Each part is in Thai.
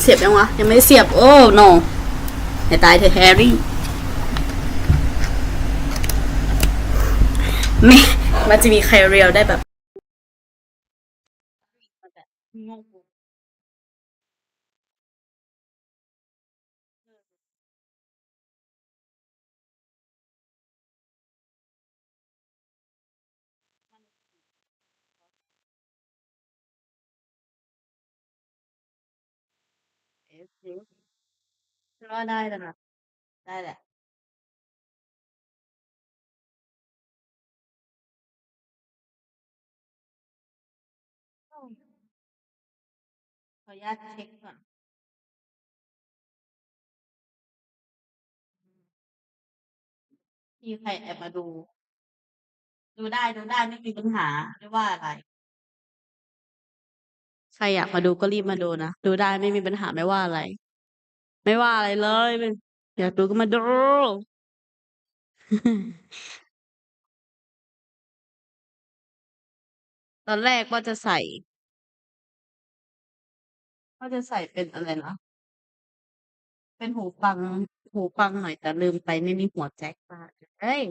เสียบยังวะ ยังไม่เสียบ โอ้โนให้ตายเธอแฮร์รี่ไม่มันจะมีใครเรียวได้แบบงง ฉันว่าได้แล้วนะได้แหละขออนุญาตเช็คก่อน มีใครแอบมาดู ดูได้ ดูได้ ไม่มีปัญหา ไม่ว่าอะไร ใครอยากมาดูก็รีบมาดูนะ ดูได้ไม่มีปัญหาไม่ว่าอะไร ไม่ว่าอะไรเลยอยากดูก็มาดู ตอนแรกว่าจะใส่ว่าจะใส่เป็นอะไรนะเป็นหูฟัง หูฟังหน่อยแต่ลืมไปไม่มีหัวแจ็คมาเอ้ย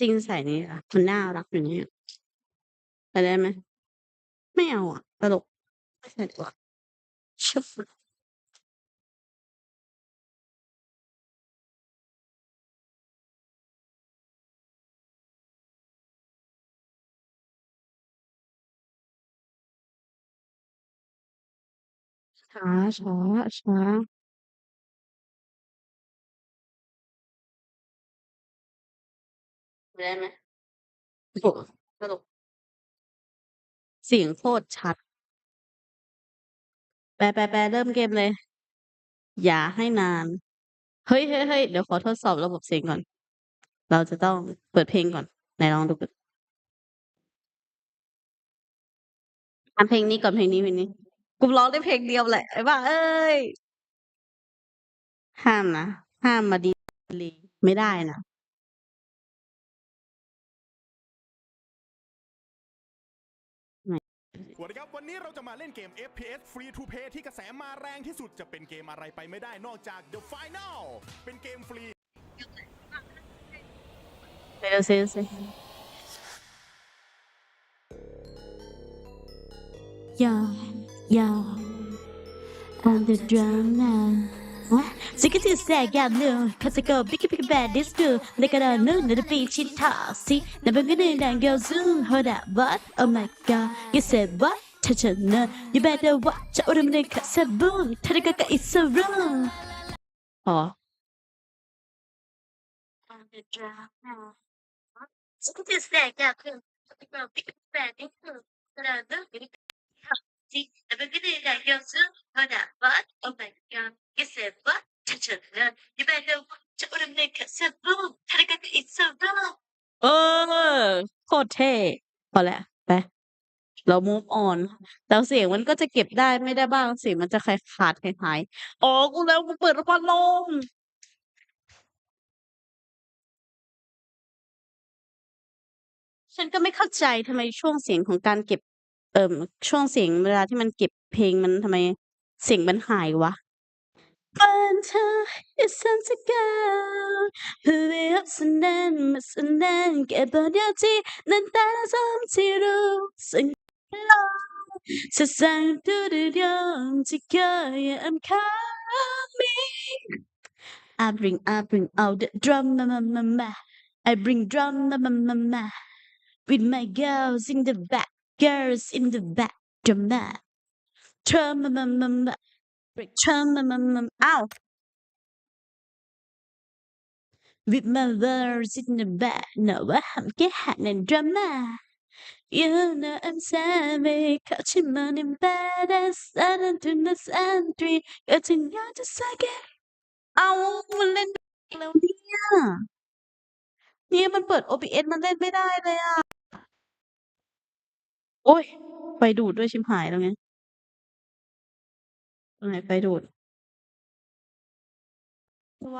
จริงใส่นี่อะมันน่ารักอยู่เนี่ย ไปได้ไหม ไม่เอาอะตลก ไม่ใส่ดีกว่าชุบช้า ช้า ช้า ไปได้ไหม โอ้โหตลก เสียงโคตรชัด แปลแปลแปลเริ่มเกมเลย อย่าให้นาน เฮ้ยเฮ้ยเฮ้ยเดี๋ยวขอทดสอบระบบเสียงก่อน เราจะต้องเปิดเพลงก่อนไหนลองดูกันอันเพลงนี้ก่อนเพลงนี้เพลงนี้ กูร้องได้เพลงเดียวแหละไอ้บ้าเอ้ย ห้ามนะ ห้ามมาดีลีไม่ได้นะ วัสดีครับ วันนี้เราจะมาเล่นเกม FPS Free to Play ที่กระแสมาแรงที่สุดจะเป็นเกมอะไรไปไม่ได้นอกจาก The Final เป็นเกมฟรีเดี๋ยวซิซิ Yo, yo, I'm the drama. What? Sikati säga nu, cause I go big big bad this too. Look at her new little Hold up, what? Oh my god, you said what? 터졌나? You better watch out. 오랜만에 가사분 타르가가 있어라. 어. Sikati säga nu, cause I go big big bad this too. Look at her new little beachy tossy. Hold up, what? Oh my god. You said what? Touch a nut. You better watch out, I'm gonna cut some boom. Tadaka is so wrong. เออโคตรเท่พอแล้วไปเรา move on แล้วเสียงมันก็จะเก็บได้ไม่ได้บ้างเสียงมันจะคลายขาดคลายๆอ๋อกูแล้วกูเปิดพัดลมฉันก็ไม่เข้าใจทำไมช่วงเสียงของการเก็บ เอ่อช่วงเสียงเวลาที่มันเก็บเพลงมันทำไม เสียงมันหายวะ One time it's time to go. Who else and then miss and then get but your tea. Then that is something to sing along. So sang to the young to go. Yeah, I'm coming. I bring, I bring out the drum, ma, ma, ma, ma. I bring drum, ma, ma, ma, ma. With my girls in the back, girls in the back, drama. Drum, ma, ma, ma, ma. Break drum, ma, ma, ma, ma. Ow! With my words in the back, no, I'm getting drama. You know I'm savvy, catching money badass, I don't do no sentry, getting out to second. เอามันเล่นแล้วเนี่ยเนี่ยมันเปิด OBS มันเล่นไม่ได้เลยอะ โอ้ยไฟดูดด้วยชิมหายแล้วไง ตรงไหนไฟดูด ตัว